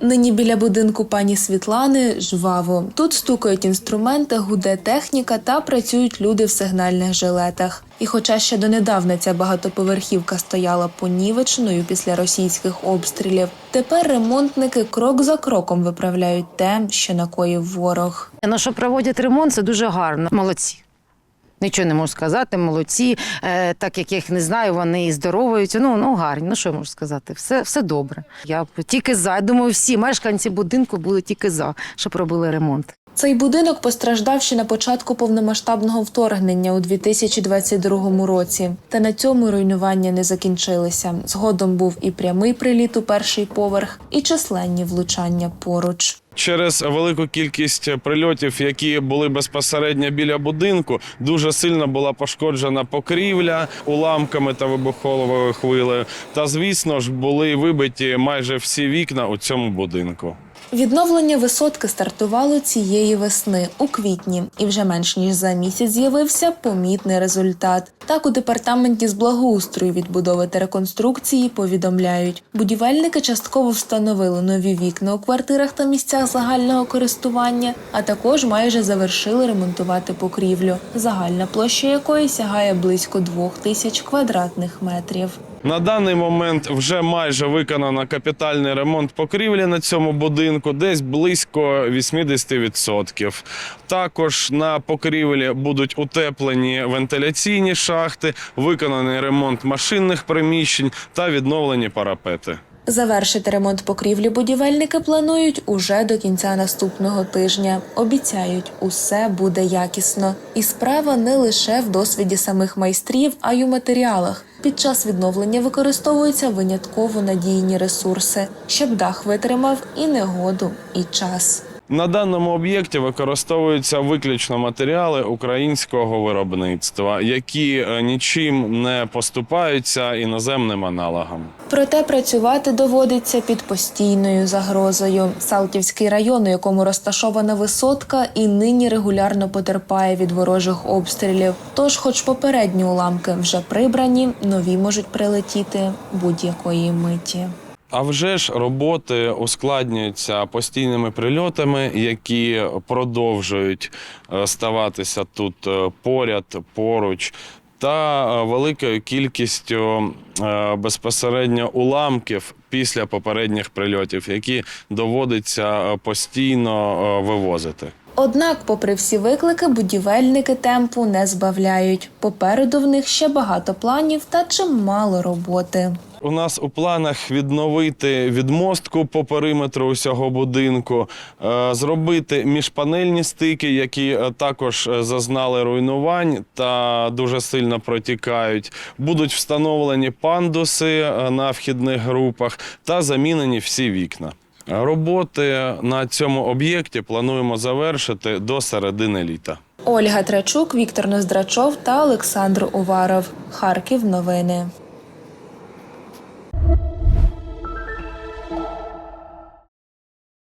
Нині біля будинку пані Світлани жваво. Тут стукають інструменти, гуде техніка та працюють люди в сигнальних жилетах. І хоча ще донедавна ця багатоповерхівка стояла понівеченою після російських обстрілів, тепер ремонтники крок за кроком виправляють те, що накоїв ворог. Ну, що проводять ремонт, це дуже гарно. Молодці. Нічого не можу сказати, молодці. Е, так як я їх не знаю, вони і здоровуються. Ну, ну гарні. Ну що я можу сказати? Все, все добре. Я тільки за. Я думаю, всі мешканці будинку були тільки за, щоб робили ремонт. Цей будинок постраждав ще на початку повномасштабного вторгнення у 2022 році. Та на цьому руйнування не закінчилися. Згодом був і прямий приліт у перший поверх, і численні влучання поруч. Через велику кількість прильотів, які були безпосередньо біля будинку, дуже сильно була пошкоджена покрівля уламками та вибуховою хвилею. Та звісно ж були вибиті майже всі вікна у цьому будинку. Відновлення висотки стартувало цієї весни у квітні, і вже менш ніж за місяць з'явився помітний результат. Так у департаменті з благоустрою відбудови та реконструкції повідомляють, будівельники частково встановили нові вікна у квартирах та місцях загального користування, а також майже завершили ремонтувати покрівлю, загальна площа якої сягає близько двох тисяч квадратних метрів. На даний момент вже майже виконано капітальний ремонт покрівлі на цьому будинку, десь близько 80%. Також на покрівлі будуть утеплені вентиляційні шахти, виконаний ремонт машинних приміщень та відновлені парапети. Завершити ремонт покрівлі будівельники планують уже до кінця наступного тижня. Обіцяють, усе буде якісно. І справа не лише в досвіді самих майстрів, а й у матеріалах. Під час відновлення використовуються винятково надійні ресурси, щоб дах витримав і негоду, і час. На даному об'єкті використовуються виключно матеріали українського виробництва, які е, нічим не поступаються іноземним аналогам. Проте працювати доводиться під постійною загрозою. Салтівський район, у якому розташована висотка, і нині регулярно потерпає від ворожих обстрілів. Тож, хоч попередні уламки вже прибрані, нові можуть прилетіти будь-якої миті. А вже ж роботи ускладнюються постійними прильотами, які продовжують е, ставатися тут е, поряд, поруч, та е, великою кількістю безпосередньо уламків після попередніх прильотів, які доводиться постійно вивозити. Однак, попри всі виклики, будівельники темпу не збавляють. Попереду в них ще багато планів та чимало роботи. У нас у планах відновити відмостку по периметру усього будинку, е, зробити міжпанельні стики, які е, також е, зазнали руйнувань та дуже сильно протікають. Будуть встановлені пандуси на вхідних групах та замінені всі вікна. Роботи на цьому об'єкті плануємо завершити до середини літа. Ольга Трачук, Віктор Ноздрачов та Олександр Уваров. Харків. Новини.